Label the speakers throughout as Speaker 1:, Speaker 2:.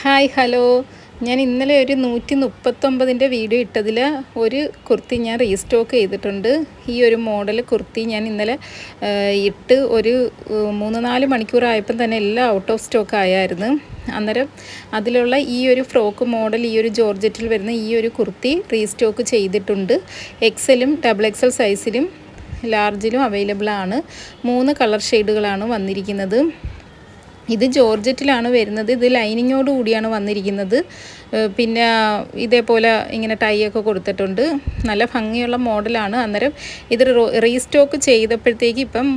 Speaker 1: Hi hello. ഞാൻ ഇന്നലെ ഒരു നൂറ്റി മുപ്പത്തൊമ്പതിന്റെ വീഡിയോ ഇട്ടതിൽ ഒരു കുർത്തി ഞാൻ റീസ്റ്റോക്ക് ചെയ്തിട്ടുണ്ട്. ഈ ഒരു മോഡൽ കുർത്തി ഞാൻ ഇന്നലെ ഇട്ട് ഒരു മൂന്ന് നാല് മണിക്കൂറായപ്പം തന്നെ എല്ലാം ഔട്ട് ഓഫ് സ്റ്റോക്ക് ആയായിരുന്നു. അന്നേരം അതിലുള്ള ഈ ഒരു ഫ്രോക്ക് മോഡൽ ഈ ഒരു ജോർജറ്റിൽ വരുന്ന ഈ ഒരു കുർത്തി റീസ്റ്റോക്ക് ചെയ്തിട്ടുണ്ട്. എക്സലും ഡബിൾ എക്സൽ സൈസിലും ലാർജിലും അവൈലബിൾ ആണ്. മൂന്ന് കളർ ഷെയ്ഡുകളാണ് വന്നിരിക്കുന്നത്. ഇത് ജോർജറ്റിലാണ് വരുന്നത്. ഇത് ലൈനിങ്ങോട് കൂടിയാണ് വന്നിരിക്കുന്നത്. പിന്നെ ഇതേപോലെ ഇങ്ങനെ ടൈ ഒക്കെ കൊടുത്തിട്ടുണ്ട്. നല്ല ഭംഗിയുള്ള മോഡലാണ്. അന്നേരം ഇത് റീസ്റ്റോക്ക് ചെയ്തപ്പോഴത്തേക്ക് ഇപ്പം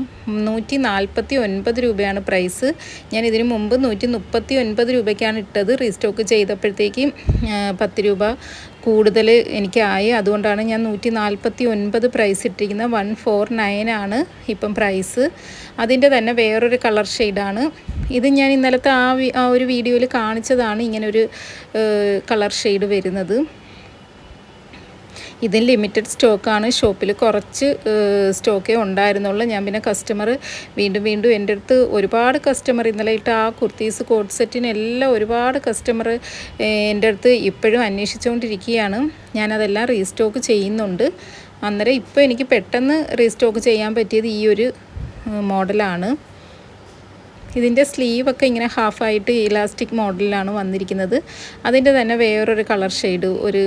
Speaker 1: നൂറ്റി നാൽപ്പത്തി ഒൻപത് രൂപയാണ് പ്രൈസ്. ഞാൻ ഇതിനു മുമ്പ് നൂറ്റി മുപ്പത്തി ഒൻപത് രൂപയ്ക്കാണ് ഇട്ടത്. റീസ്റ്റോക്ക് ചെയ്തപ്പോഴത്തേക്ക് പത്ത് രൂപ കൂടുതൽ എനിക്കായി. അതുകൊണ്ടാണ് ഞാൻ നൂറ്റി നാൽപ്പത്തി ഒൻപത് പ്രൈസ് ഇട്ടിരിക്കുന്നത് വൺ ഫോർ നയൻ ആണ് ഇപ്പം പ്രൈസ് അതിന്റെ തന്നെ വേറൊരു കളർ ഷെയ്ഡാണ് ഇത് ഞാൻ ഇന്നലത്തെ ആ ഒരു വീഡിയോയിൽ കാണിച്ചതാണ് ഇങ്ങനൊരു കളർ ഷെയ്ഡ് വരുന്നത്. ഇതിൽ ലിമിറ്റഡ് സ്റ്റോക്കാണ് ഷോപ്പിൽ കുറച്ച് സ്റ്റോക്കേ ഉണ്ടായിരുന്നുള്ളൂ. ഞാൻ പിന്നെ കസ്റ്റമർ വീണ്ടും വീണ്ടും എന്റെ അടുത്ത് ഒരുപാട് കസ്റ്റമർ ഇന്നലെ ഇട്ട് ആ കുർത്തീസ് കോട്ട് സെറ്റിനെല്ലാം ഒരുപാട് കസ്റ്റമർ എന്റെ അടുത്ത് ഇപ്പോഴും അന്വേഷിച്ചുകൊണ്ടിരിക്കുകയാണ്. ഞാനതെല്ലാം റീസ്റ്റോക്ക് ചെയ്യുന്നുണ്ട്. അന്നേരം ഇപ്പോൾ എനിക്ക് പെട്ടെന്ന് റീസ്റ്റോക്ക് ചെയ്യാൻ പറ്റിയത് ഈ ഒരു മോഡലാണ്. ഇതിന്റെ സ്ലീവൊക്കെ ഇങ്ങനെ ഹാഫായിട്ട് ഇലാസ്റ്റിക് മോഡലിലാണ് വന്നിരിക്കുന്നത്. അതിന്റെ തന്നെ വേറൊരു കളർ ഷെയ്ഡ് ഒരു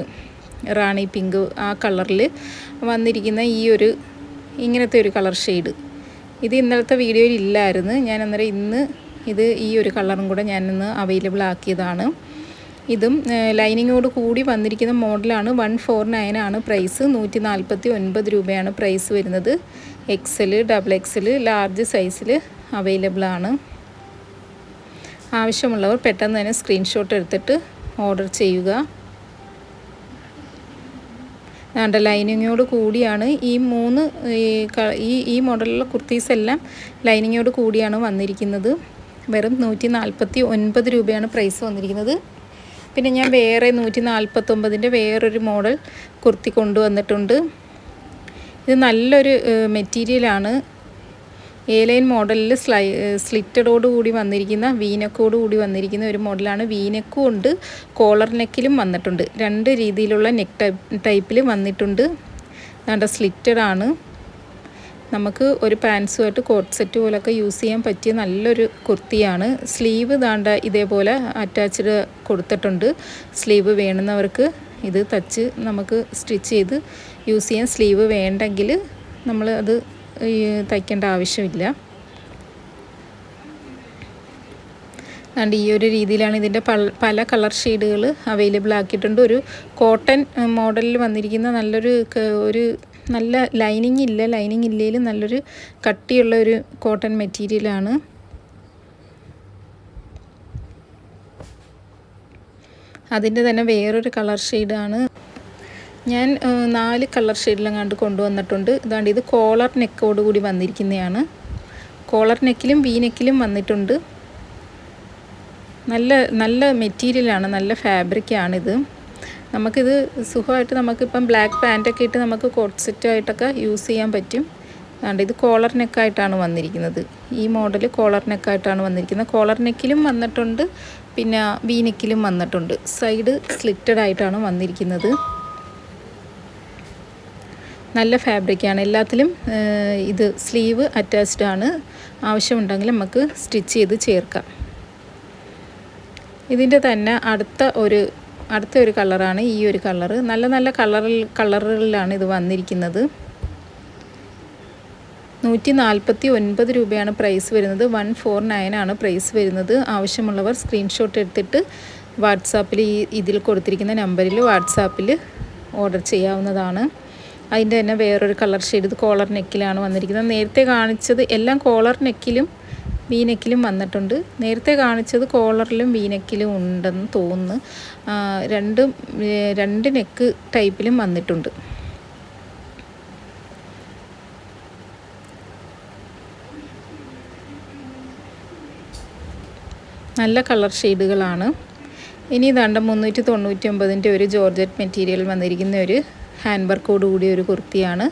Speaker 1: റാണി പിങ്ക് ആ കളറിൽ വന്നിരിക്കുന്ന ഈ ഒരു ഇങ്ങനത്തെ ഒരു കളർ ഷെയ്ഡ്. ഇത് ഇന്നലത്തെ വീഡിയോയിൽ ഇല്ലായിരുന്നു. ഞാൻ അന്നേരം ഇന്ന് ഇത് ഈ ഒരു കളറും കൂടെ ഞാനിന്ന് അവൈലബിൾ ആക്കിയതാണ്. ഇതും ലൈനിങ്ങോട് കൂടി വന്നിരിക്കുന്ന മോഡലാണ്. വൺ ഫോർ നയൻ ആണ് പ്രൈസ്. നൂറ്റി നാൽപ്പത്തി ഒൻപത് രൂപയാണ് പ്രൈസ് വരുന്നത്. എക്സൽ ഡബിൾ എക്സൽ ലാർജ് സൈസിൽ അവൈലബിൾ ആണ്. ആവശ്യമുള്ളവർ പെട്ടെന്ന് തന്നെ സ്ക്രീൻഷോട്ട് എടുത്തിട്ട് ഓർഡർ ചെയ്യുക. വേണ്ട ലൈനിങ്ങോട് കൂടിയാണ് ഈ മൂന്ന് ഈ ഈ മോഡലിലുള്ള കുർത്തീസ് എല്ലാം ലൈനിങ്ങോട് കൂടിയാണ് വന്നിരിക്കുന്നത്. വെറും നൂറ്റി നാൽപ്പത്തി ഒൻപത് രൂപയാണ് പ്രൈസ് വന്നിരിക്കുന്നത്. പിന്നെ ഞാൻ വേറെ നൂറ്റി നാൽപ്പത്തൊമ്പതിന്റെ വേറൊരു മോഡൽ കുർത്തി കൊണ്ടുവന്നിട്ടുണ്ട്. ഇത് നല്ലൊരു മെറ്റീരിയലാണ്. എ ലൈൻ മോഡലിൽ സ്ലൈ സ്ലിറ്റഡോട് കൂടി വന്നിരിക്കുന്ന വീനക്കോട് കൂടി വന്നിരിക്കുന്ന ഒരു മോഡലാണ് വീനക്കും ഉണ്ട് കോളർ നെക്കിലും വന്നിട്ടുണ്ട്. രണ്ട് രീതിയിലുള്ള നെക്ക് ടൈപ്പ് ടൈപ്പിൽ വന്നിട്ടുണ്ട്. നല്ല സ്ലിറ്റഡ് ആണ് നമുക്ക് ഒരു പാൻസുമായിട്ട് കോട്ട് സെറ്റ് പോലൊക്കെ യൂസ് ചെയ്യാൻ പറ്റിയ നല്ലൊരു കുർത്തിയാണ്. സ്ലീവ് താണ്ട ഇതേപോലെ അറ്റാച്ച്ഡ് കൊടുത്തിട്ടുണ്ട്. സ്ലീവ് വേണമെന്നവർക്ക് ഇത് തച്ച് നമുക്ക് സ്റ്റിച്ച് ചെയ്ത് യൂസ് ചെയ്യാൻ സ്ലീവ് വേണ്ടെങ്കിൽ നമ്മൾ അത് തയ്ക്കേണ്ട ആവശ്യമില്ല. അതുകൊണ്ട് ഈ ഒരു രീതിയിലാണ് ഇതിന്റെ പല കളർ ഷെയ്ഡുകൾ അവൈലബിൾ ആക്കിയിട്ടുണ്ട്. ഒരു കോട്ടൺ മോഡലിൽ വന്നിരിക്കുന്ന നല്ലൊരു ഒരു നല്ല ലൈനിങ് ഇല്ല ലൈനിങ് ഇല്ലെങ്കിലും നല്ലൊരു കട്ടിയുള്ള ഒരു കോട്ടൺ മെറ്റീരിയലാണ് അതിന്റെ തന്നെ വേറൊരു കളർ ഷെയ്ഡാണ്. ഞാൻ നാല് കളർ ഷെയ്ഡിലും കണ്ട് കൊണ്ടുവന്നിട്ടുണ്ട്. ഇതാണ്ട് ഇത് കോളർ നെക്കോട് കൂടി വന്നിരിക്കുന്നതാണ് കോളർ നെക്കിലും വി നെക്കിലും വന്നിട്ടുണ്ട്. നല്ല നല്ല മെറ്റീരിയലാണ് നല്ല ഫാബ്രിക്കാണിത്. നമുക്കിത് സുഖമായിട്ട് നമുക്കിപ്പം ബ്ലാക്ക് പാന്റൊക്കെ ഇട്ട് നമുക്ക് കോട്ട് സെറ്റായിട്ടൊക്കെ യൂസ് ചെയ്യാൻ പറ്റും. അതുകൊണ്ട് ഇത് കോളർ നെക്കായിട്ടാണ് വന്നിരിക്കുന്നത്. ഈ മോഡൽ കോളർ നെക്കായിട്ടാണ് വന്നിരിക്കുന്നത്. കോളർ നെക്കിലും വന്നിട്ടുണ്ട് പിന്നെ വി നെക്കിലും വന്നിട്ടുണ്ട്. സൈഡ് സ്ലിറ്റഡ് ആയിട്ടാണ് വന്നിരിക്കുന്നത്. നല്ല ഫാബ്രിക്കാണ് എല്ലാത്തിലും ഇത് സ്ലീവ് അറ്റാച്ച്ഡ് ആണ്. ആവശ്യമുണ്ടെങ്കിൽ നമുക്ക് സ്റ്റിച്ച് ചെയ്ത് ചേർക്കാം. ഇതിന്റെ തന്നെ അടുത്ത ഒരു അടുത്ത ഒരു കളറാണ് ഈ ഒരു കളർ നല്ല നല്ല കളറിൽ കളറുകളിലാണ് ഇത് വന്നിരിക്കുന്നത്. നൂറ്റി നാൽപ്പത്തി ഒൻപത് രൂപയാണ് പ്രൈസ് വരുന്നത്. വൺ ഫോർ നയൻ ആണ് പ്രൈസ് വരുന്നത്. ആവശ്യമുള്ളവർ സ്ക്രീൻഷോട്ട് എടുത്തിട്ട് വാട്സാപ്പിൽ ഈ ഇതിൽ കൊടുത്തിരിക്കുന്ന നമ്പറിൽ വാട്സാപ്പിൽ ഓർഡർ ചെയ്യാവുന്നതാണ്. അതിന്റെ തന്നെ വേറൊരു കളർ ഷെയ്ഡ് ഇത് കോളർ നെക്കിലാണ് വന്നിരിക്കുന്നത്. നേരത്തെ കാണിച്ചത് എല്ലാം കോളർ നെക്കിലും വീനക്കിലും വന്നിട്ടുണ്ട്. നേരത്തെ കാണിച്ചത് കോളറിലും വീനക്കിലും ഉണ്ടെന്ന് തോന്നുന്നു. രണ്ടും രണ്ട് നെക്ക് ടൈപ്പിലും വന്നിട്ടുണ്ട്. നല്ല കളർ ഷെയ്ഡുകളാണ് ഇനി ഇതാണ്ട് മുന്നൂറ്റി തൊണ്ണൂറ്റി ഒമ്പതിന്റെ ഒരു ജോർജറ്റ് മെറ്റീരിയൽ വന്നിരിക്കുന്ന ഒരു ഹാൻഡ് വർക്കോട് കൂടിയ ഒരു കുർത്തിയാണ്.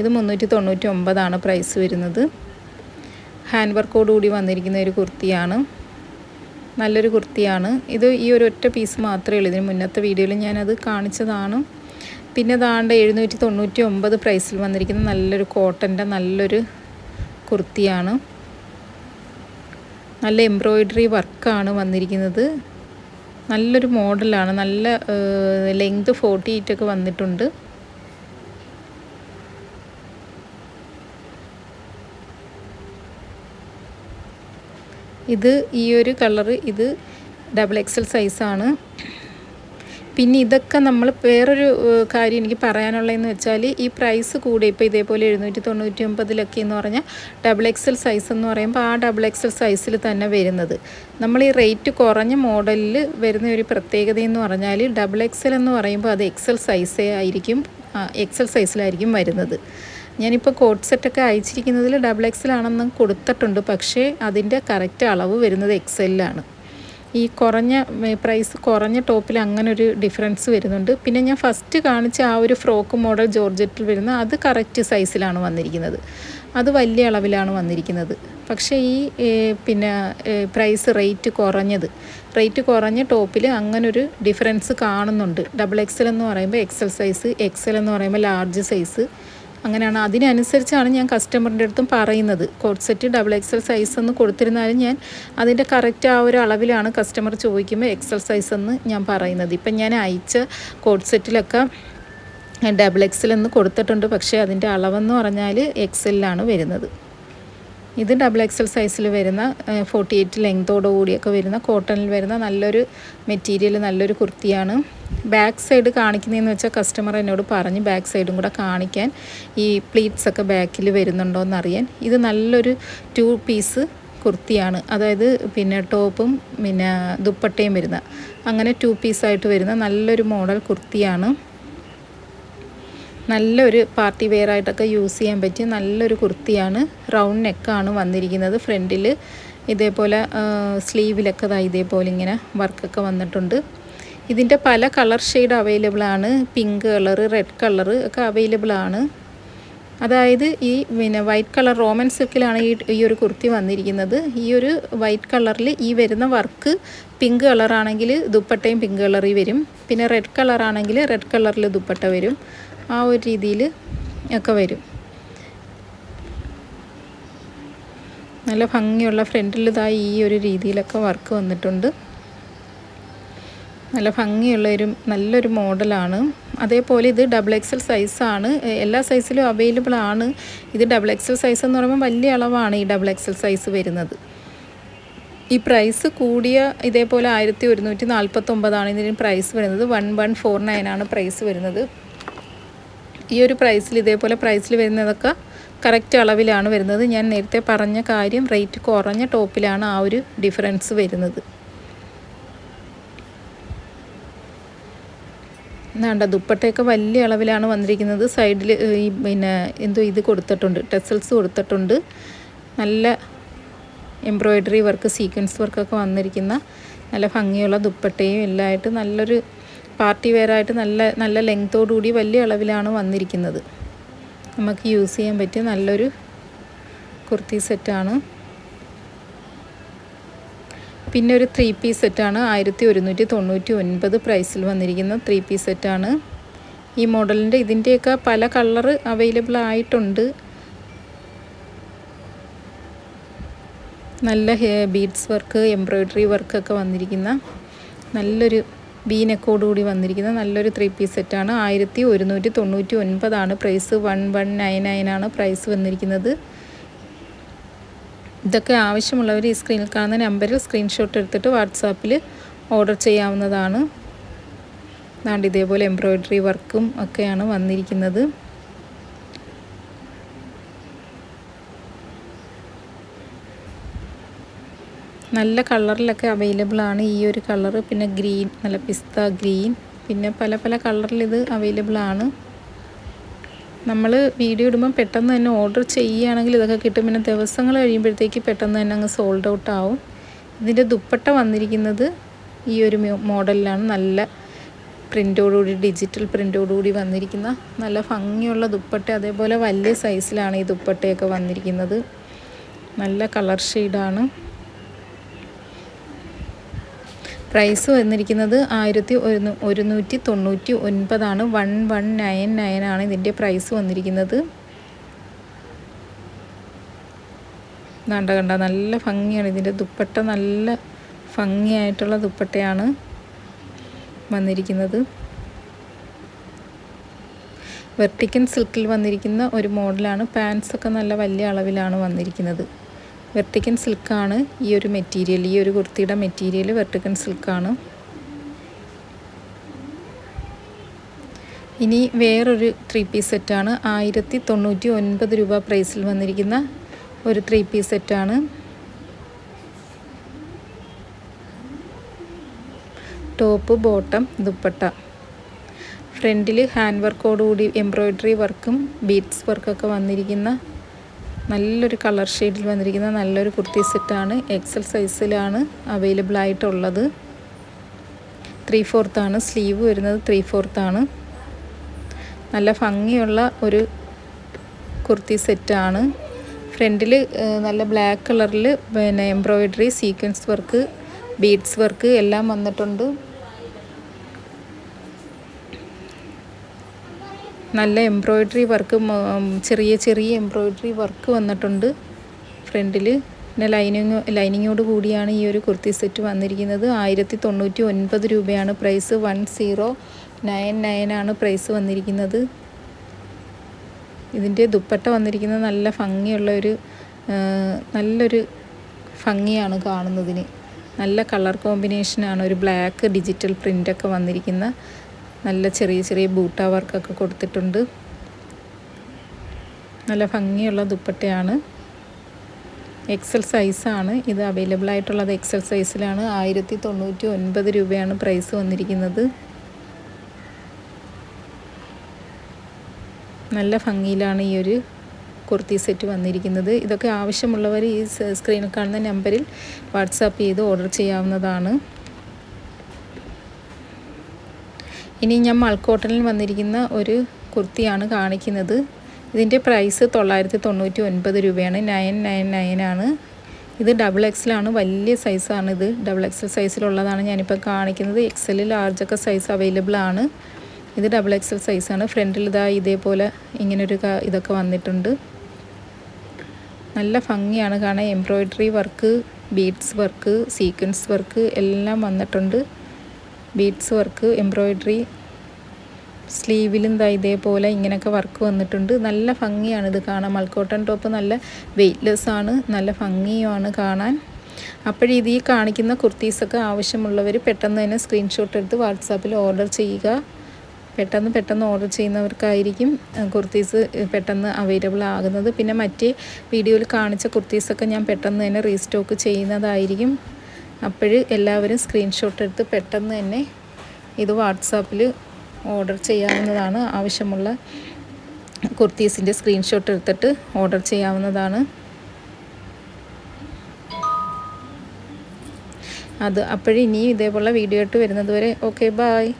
Speaker 1: ഇത് മുന്നൂറ്റി തൊണ്ണൂറ്റി ഒമ്പതാണ് പ്രൈസ് വരുന്നത്. ഹാൻഡ് വർക്കോട് കൂടി വന്നിരിക്കുന്ന ഒരു കുർത്തിയാണ്. നല്ലൊരു കുർത്തിയാണ്. ഇത് ഈ ഒരു ഒറ്റ പീസ് മാത്രമേ ഉള്ളൂ. ഇതിന് മുന്നത്തെ വീഡിയോയിൽ ഞാനത് കാണിച്ചതാണ്. പിന്നെ ദാണ്ട് എഴുന്നൂറ്റി തൊണ്ണൂറ്റി ഒമ്പത് പ്രൈസിൽ വന്നിരിക്കുന്ന നല്ലൊരു കോട്ടന്റെ നല്ലൊരു കുർത്തിയാണ്. നല്ല എംബ്രോയിഡറി വർക്കാണ് വന്നിരിക്കുന്നത്. നല്ലൊരു മോഡലാണ്. നല്ല ലെങ്ത് ഫോർട്ടി എയ്റ്റ് ഒക്കെ വന്നിട്ടുണ്ട്. ഇത് ഈ ഒരു കളറ് ഇത് ഡബിൾ എക്സൽ സൈസാണ് പിന്നെ ഇതൊക്കെ നമ്മൾ വേറൊരു കാര്യം എനിക്ക് പറയാനുള്ളതെന്ന് വെച്ചാൽ ഈ പ്രൈസ് കൂടെ ഇപ്പോൾ ഇതേപോലെ എഴുന്നൂറ്റി തൊണ്ണൂറ്റി ഒമ്പതിലൊക്കെ എന്ന് പറഞ്ഞാൽ ഡബിൾ എക്സൽ സൈസ് എന്ന് പറയുമ്പോൾ ആ ഡബിൾ എക്സൽ സൈസിൽ തന്നെ വരുന്നത്. നമ്മൾ ഈ റേറ്റ് കുറഞ്ഞ മോഡലിൽ വരുന്ന ഒരു പ്രത്യേകത എന്ന് പറഞ്ഞാൽ ഡബിൾ എക്സൽ എന്ന് പറയുമ്പോൾ അത് എക്സൽ സൈസേ ആയിരിക്കും എക്സൽ സൈസിലായിരിക്കും വരുന്നത്. ഞാനിപ്പോൾ കോട്ട് സെറ്റൊക്കെ അയച്ചിരിക്കുന്നതിൽ ഡബിൾ എക്സൽ ആണെന്ന് കൊടുത്തിട്ടുണ്ട്. പക്ഷേ അതിന്റെ കറക്റ്റ് അളവ് വരുന്നത് എക്സലിലാണ് ഈ കുറഞ്ഞ പ്രൈസ് കുറഞ്ഞ ടോപ്പിൽ അങ്ങനെ ഒരു ഡിഫറൻസ് വരുന്നുണ്ട്. പിന്നെ ഞാൻ ഫസ്റ്റ് കാണിച്ച ആ ഒരു ഫ്രോക്ക് മോഡൽ ജോർജറ്റിൽ വരുന്ന അത് കറക്റ്റ് സൈസിലാണ് വന്നിരിക്കുന്നത്. അത് വലിയ അളവിലാണ് വന്നിരിക്കുന്നത്. പക്ഷേ ഈ പിന്നെ പ്രൈസ് റേറ്റ് കുറഞ്ഞത് റേറ്റ് കുറഞ്ഞ ടോപ്പിൽ അങ്ങനൊരു ഡിഫറൻസ് കാണുന്നുണ്ട്. ഡബിൾ എക്സൽ എന്ന് പറയുമ്പോൾ എക്സൽ സൈസ് എക്സൽ എന്ന് പറയുമ്പോൾ ലാർജ് സൈസ് അങ്ങനെയാണ്. അതിനനുസരിച്ചാണ് ഞാൻ കസ്റ്റമറിന്റെ അടുത്തും പറയുന്നത്. Coat set double XL size എന്ന് കൊടുത്തിരുന്നാലും ഞാൻ അതിന്റെ കറക്റ്റ് ആ ഒരു അളവിലാണ് കസ്റ്റമർ ചോദിക്കുമ്പോൾ എക്സൽ സൈസ് എന്ന് ഞാൻ പറയുന്നത്. ഇപ്പം ഞാൻ അയച്ച കോട്ട് സെറ്റിലൊക്കെ ഡബിൾ എക്സൽ എന്ന് കൊടുത്തിട്ടുണ്ട്. പക്ഷേ അതിന്റെ അളവെന്ന് പറഞ്ഞാൽ എക്സലിലാണ് വരുന്നത്. ഇത് ഡബിൾ എക്സൽ സൈസിൽ വരുന്ന ഫോർട്ടി എയ്റ്റ് ലെങ്തോട് കൂടിയൊക്കെ വരുന്ന കോട്ടണിൽ വരുന്ന നല്ലൊരു മെറ്റീരിയൽ നല്ലൊരു കുർത്തിയാണ്. ബാക്ക് സൈഡ് കാണിക്കുന്നതെന്ന് വെച്ചാൽ കസ്റ്റമർ എന്നോട് പറഞ്ഞ് ബാക്ക് സൈഡും കൂടെ കാണിക്കാൻ ഈ പ്ലീറ്റ്സ് ഒക്കെ ബാക്കിൽ വരുന്നുണ്ടോ എന്നറിയാൻ ഇത് നല്ലൊരു ടു പീസ് കുർത്തിയാണ്. അതായത് പിന്നെ ടോപ്പും പിന്നെ ദുപ്പട്ടയും വരുന്ന അങ്ങനെ ടു പീസായിട്ട് വരുന്ന നല്ലൊരു മോഡൽ കുർത്തിയാണ്. നല്ലൊരു പാർട്ടി വെയർ ആയിട്ടൊക്കെ യൂസ് ചെയ്യാൻ പറ്റിയ നല്ലൊരു കുർത്തിയാണ്. റൗണ്ട് നെക്കാണ് വന്നിരിക്കുന്നത്. ഫ്രണ്ടിൽ ഇതേപോലെ സ്ലീവിലൊക്കെ ഇതാ ഇതേപോലെ ഇങ്ങനെ വർക്കൊക്കെ വന്നിട്ടുണ്ട്. ഇതിന്റെ പല കളർ ഷെയ്ഡ് അവൈലബിൾ ആണ്. പിങ്ക് കളർ റെഡ് കളർ ഒക്കെ അവൈലബിൾ ആണ്. അതായത് ഈ പിന്നെ വൈറ്റ് കളർ റോമൻ സിൽക്കിലാണ് ഈ ഈ ഒരു കുർത്തി വന്നിരിക്കുന്നത്. ഈ ഒരു വൈറ്റ് കളറിൽ ഈ വരുന്ന വർക്ക് പിങ്ക് കളറാണെങ്കിൽ ദുപ്പട്ടയും പിങ്ക് കളറിൽ വരും. പിന്നെ റെഡ് കളറാണെങ്കിൽ റെഡ് കളറിൽ ദുപ്പട്ട വരും. ആ ഒരു രീതിയിൽ ഒക്കെ വരും. നല്ല ഭംഗിയുള്ള ഫ്രണ്ടിൽ ഇതായി ഈ ഒരു രീതിയിലൊക്കെ വർക്ക് വന്നിട്ടുണ്ട്. നല്ല ഭംഗിയുള്ള ഒരു നല്ലൊരു മോഡലാണ്. അതേപോലെ ഇത് ഡബിൾ എക്സൽ സൈസാണ് എല്ലാ സൈസിലും അവൈലബിൾ ആണ്. ഇത് ഡബിൾ എക്സൽ സൈസ് എന്ന് പറയുമ്പോൾ വലിയ അളവാണ് ഈ ഡബിൾ എക്സൽ സൈസ് വരുന്നത്. ഈ പ്രൈസ് കൂടിയ ഇതേപോലെ ആയിരത്തി ഒരുന്നൂറ്റി നാൽപ്പത്തൊമ്പതാണ് ഇതിന് പ്രൈസ് വരുന്നത്. വൺ വൺ ഫോർ നയൻ ആണ് പ്രൈസ് വരുന്നത്. ഈ ഒരു പ്രൈസിൽ ഇതേപോലെ പ്രൈസിൽ വരുന്നതൊക്കെ കറക്റ്റ് അളവിലാണ് വരുന്നത്. ഞാൻ നേരത്തെ പറഞ്ഞ കാര്യം റേറ്റ് കുറഞ്ഞ ടോപ്പിലാണ് ആ ഒരു ഡിഫറൻസ് വരുന്നത്. എന്നാണ്ട ദുപ്പട്ടയൊക്കെ വലിയ അളവിലാണ് വന്നിരിക്കുന്നത്. സൈഡിൽ ഈ പിന്നെ എന്തോ ഇത് കൊടുത്തിട്ടുണ്ട് ടെസൽസ് കൊടുത്തിട്ടുണ്ട്. നല്ല എംബ്രോയ്ഡറി വർക്ക് സീക്വൻസ് വർക്കൊക്കെ വന്നിരിക്കുന്ന നല്ല ഭംഗിയുള്ള ദുപ്പട്ടയും എല്ലാമായിട്ട് നല്ലൊരു പാർട്ടി വെയറായിട്ട് നല്ല നല്ല ലെങ്ത്തോടുകൂടി വലിയ അളവിലാണ് വന്നിരിക്കുന്നത്. നമുക്ക് യൂസ് ചെയ്യാൻ പറ്റിയ നല്ലൊരു കുർത്തി സെറ്റാണ്. പിന്നെ ഒരു ത്രീ പീസ് സെറ്റാണ്. ആയിരത്തി ഒരുന്നൂറ്റി തൊണ്ണൂറ്റി ഒൻപത് പ്രൈസിൽ വന്നിരിക്കുന്ന ത്രീ പീസ് സെറ്റാണ്. ഈ മോഡലിന്റെ ഇതിന്റെയൊക്കെ പല കളറ് അവൈലബിൾ ആയിട്ടുണ്ട്. നല്ല ബീഡ്സ് വർക്ക് എംബ്രോയ്ഡറി വർക്കൊക്കെ വന്നിരിക്കുന്ന നല്ലൊരു ബീനക്കോടുകൂടി വന്നിരിക്കുന്ന നല്ലൊരു ത്രീ പീസ് സെറ്റാണ് ആയിരത്തി ഒരുന്നൂറ്റി തൊണ്ണൂറ്റി ഒൻപതാണ് പ്രൈസ് വൺ വൺ നയൻ നയനാണ് പ്രൈസ് വന്നിരിക്കുന്നത്. ഇതൊക്കെ ആവശ്യമുള്ളവർ ഈ സ്ക്രീനിൽ കാണുന്ന നമ്പറിൽ സ്ക്രീൻഷോട്ട് എടുത്തിട്ട് വാട്സാപ്പിൽ ഓർഡർ ചെയ്യാവുന്നതാണ്. ഇതേപോലെ എംബ്രോയ്ഡറി വർക്കും ഒക്കെയാണ് വന്നിരിക്കുന്നത്. നല്ല കളറിലൊക്കെ അവൈലബിൾ ആണ് ഈ ഒരു കളർ പിന്നെ ഗ്രീൻ നല്ല പിസ്ത ഗ്രീൻ. പിന്നെ പല പല കളറിൽ ഇത് അവൈലബിൾ ആണ്. നമ്മൾ വീഡിയോ ഇടുമ്പോൾ പെട്ടെന്ന് തന്നെ ഓർഡർ ചെയ്യുകയാണെങ്കിൽ ഇതൊക്കെ കിട്ടും. പിന്നെ ദിവസങ്ങൾ കഴിയുമ്പോഴത്തേക്ക് പെട്ടെന്ന് തന്നെ അങ്ങ് സോൾഡ് ഔട്ട് ആവും. ഇതിന്റെ ദുപ്പട്ട വന്നിരിക്കുന്നത് ഈ ഒരു മോഡലിലാണ്. നല്ല പ്രിന്റോടുകൂടി ഡിജിറ്റൽ പ്രിന്റോടുകൂടി വന്നിരിക്കുന്ന നല്ല ഭംഗിയുള്ള ദുപ്പട്ട. അതേപോലെ വലിയ സൈസിലാണ് ഈ ദുപ്പട്ടയൊക്കെ വന്നിരിക്കുന്നത്. നല്ല കളർ ഷെയ്ഡാണ് പ്രൈസ് വന്നിരിക്കുന്നത് ആയിരത്തി ഒരുന്നൂ ഒരുന്നൂറ്റി തൊണ്ണൂറ്റി ഒൻപതാണ്. വൺ വൺ നയൻ നയൻ ആണ് ഇതിന്റെ പ്രൈസ് വന്നിരിക്കുന്നത്. കണ്ട കണ്ട നല്ല ഭംഗിയാണ് ഇതിന്റെ ദുപ്പട്ട. നല്ല ഭംഗിയായിട്ടുള്ള ദുപ്പട്ടയാണ് വന്നിരിക്കുന്നത്. വെർട്ടിക്കൻ സിൽക്കിൽ വന്നിരിക്കുന്ന ഒരു മോഡലാണ്. പാൻസൊക്കെ നല്ല വലിയ അളവിലാണ് വന്നിരിക്കുന്നത്. വെർട്ടിക്കൻ സിൽക്കാണ് ഈ ഒരു മെറ്റീരിയൽ. ഈ ഒരു കുർത്തിയുടെ മെറ്റീരിയൽ വെർട്ടിക്കൻ സിൽക്കാണ്. ഇനി വേറൊരു ത്രീ പീസ് സെറ്റാണ് ആയിരത്തി തൊണ്ണൂറ്റി ഒൻപത് രൂപ പ്രൈസിൽ വന്നിരിക്കുന്ന ഒരു ത്രീ പീസ് സെറ്റാണ് ടോപ്പ് ബോട്ടം ദുപ്പട്ട. ഫ്രണ്ടിൽ ഹാൻഡ് വർക്കോടുകൂടി എംബ്രോയ്ഡറി വർക്കും ബീഡ്സ് വർക്കൊക്കെ വന്നിരിക്കുന്ന നല്ലൊരു കളർ ഷെയ്ഡിൽ വന്നിരിക്കുന്ന നല്ലൊരു കുർത്തി സെറ്റാണ്. എക്സൽ സൈസിലാണ് അവൈലബിൾ ആയിട്ടുള്ളത്. ത്രീ ഫോർത്താണ് സ്ലീവ് വരുന്നത് ത്രീ ഫോർത്താണ് നല്ല ഭംഗിയുള്ള ഒരു കുർത്തി സെറ്റാണ്. ഫ്രണ്ടിൽ നല്ല ബ്ലാക്ക് കളറിൽ പിന്നെ embroidery sequence work beads work എല്ലാം വന്നിട്ടുണ്ട്. നല്ല എംബ്രോയ്ഡറി വർക്ക് ചെറിയ ചെറിയ എംബ്രോയ്ഡറി വർക്ക് വന്നിട്ടുണ്ട് ഫ്രണ്ടിൽ. പിന്നെ ലൈനിങ് ലൈനിങ്ങോട് കൂടിയാണ് ഈ ഒരു കുർത്തി സെറ്റ് വന്നിരിക്കുന്നത്. ആയിരത്തി തൊണ്ണൂറ്റി ഒൻപത് രൂപയാണ് പ്രൈസ് വൺ സീറോ നയൻ ആണ് പ്രൈസ് വന്നിരിക്കുന്നത്. ഇതിന്റെ ദുപ്പട്ട വന്നിരിക്കുന്നത് നല്ല ഭംഗിയുള്ള ഒരു നല്ലൊരു ഭംഗിയാണ് കാണുന്നതിന്. നല്ല കളർ കോമ്പിനേഷനാണ് ഒരു ബ്ലാക്ക് ഡിജിറ്റൽ പ്രിന്റൊക്കെ വന്നിരിക്കുന്ന നല്ല ചെറിയ ചെറിയ ബൂട്ട വർക്കൊക്കെ കൊടുത്തിട്ടുണ്ട്. നല്ല ഭംഗിയുള്ള ദുപ്പട്ടയാണ്. എക്സൽ സൈസാണ് ഇത് അവൈലബിൾ ആയിട്ടുള്ളത് എക്സൽ സൈസിലാണ് ആയിരത്തി തൊണ്ണൂറ്റി ഒൻപത് രൂപയാണ് പ്രൈസ് വന്നിരിക്കുന്നത്. നല്ല ഭംഗിയിലാണ് ഈ ഒരു കുർത്തി സെറ്റ് വന്നിരിക്കുന്നത്. ഇതൊക്കെ ആവശ്യമുള്ളവർ ഈ സ്ക്രീനിൽ കാണുന്ന നമ്പറിൽ വാട്സാപ്പ് ചെയ്ത് ഓർഡർ ചെയ്യാവുന്നതാണ്. ഇനി ഞാൻ മൾക്കോട്ടനിൽ വന്നിരിക്കുന്ന ഒരു കുർത്തിയാണ് കാണിക്കുന്നത്. ഇതിന്റെ പ്രൈസ് തൊള്ളായിരത്തി തൊണ്ണൂറ്റി ഒൻപത് രൂപയാണ്. നയൻ നയൻ ആണ് ഇത് ഡബിൾ എക്സലാണ് വലിയ സൈസാണ് ഇത്. ഡബിൾ എക്സൽ സൈസിലുള്ളതാണ് ഞാനിപ്പോൾ കാണിക്കുന്നത്. എക്സൽ ലാർജൊക്കെ സൈസ് അവൈലബിൾ ആണ്. ഇത് ഡബിൾ എക്സൽ സൈസാണ്. ഫ്രണ്ടിൽ ഇതാ ഇതേപോലെ ഇങ്ങനൊരു ഇതൊക്കെ വന്നിട്ടുണ്ട്. നല്ല ഭംഗിയാണ് കാണാൻ. Embroidery work beads work sequence work എല്ലാം വന്നിട്ടുണ്ട്. ബീഡ്സ് വർക്ക് എംബ്രോയിഡറി സ്ലീവിലും ദാ ഇതേപോലെ ഇങ്ങനെയൊക്കെ വർക്ക് വന്നിട്ടുണ്ട്. നല്ല ഭംഗിയാണ് ഇത് കാണാൻ. മൾക്കോട്ടൺ ടോപ്പ് നല്ല വെയ്റ്റ്ലെസ് ആണ് നല്ല ഭംഗിയുമാണ് കാണാൻ. അപ്പോഴിത് ഈ കാണിക്കുന്ന കുർത്തീസൊക്കെ ആവശ്യമുള്ളവർ പെട്ടെന്ന് തന്നെ സ്ക്രീൻഷോട്ട് എടുത്ത് വാട്സാപ്പിൽ ഓർഡർ ചെയ്യുക. പെട്ടെന്ന് പെട്ടെന്ന് ഓർഡർ ചെയ്യുന്നവർക്കായിരിക്കും കുർത്തീസ് പെട്ടെന്ന് അവൈലബിൾ ആകുന്നത്. പിന്നെ മറ്റേ വീഡിയോയിൽ കാണിച്ച കുർത്തീസൊക്കെ ഞാൻ പെട്ടെന്ന് തന്നെ റീസ്റ്റോക്ക് ചെയ്യുന്നതായിരിക്കും. അപ്പോൾ എല്ലാവരും സ്ക്രീൻഷോട്ട് എടുത്ത് പെട്ടെന്ന് തന്നെ ഇത് വാട്സാപ്പിൽ ഓർഡർ ചെയ്യാവുന്നതാണ്. ആവശ്യമുള്ള കുർത്തീസിന്റെ സ്ക്രീൻഷോട്ട് എടുത്തിട്ട് ഓർഡർ ചെയ്യാവുന്നതാണ്. അത് അപ്പോഴിനിയും ഇതേപോലെ വീഡിയോ ഇട്ട് വരുന്നത് വരെ. Okay bye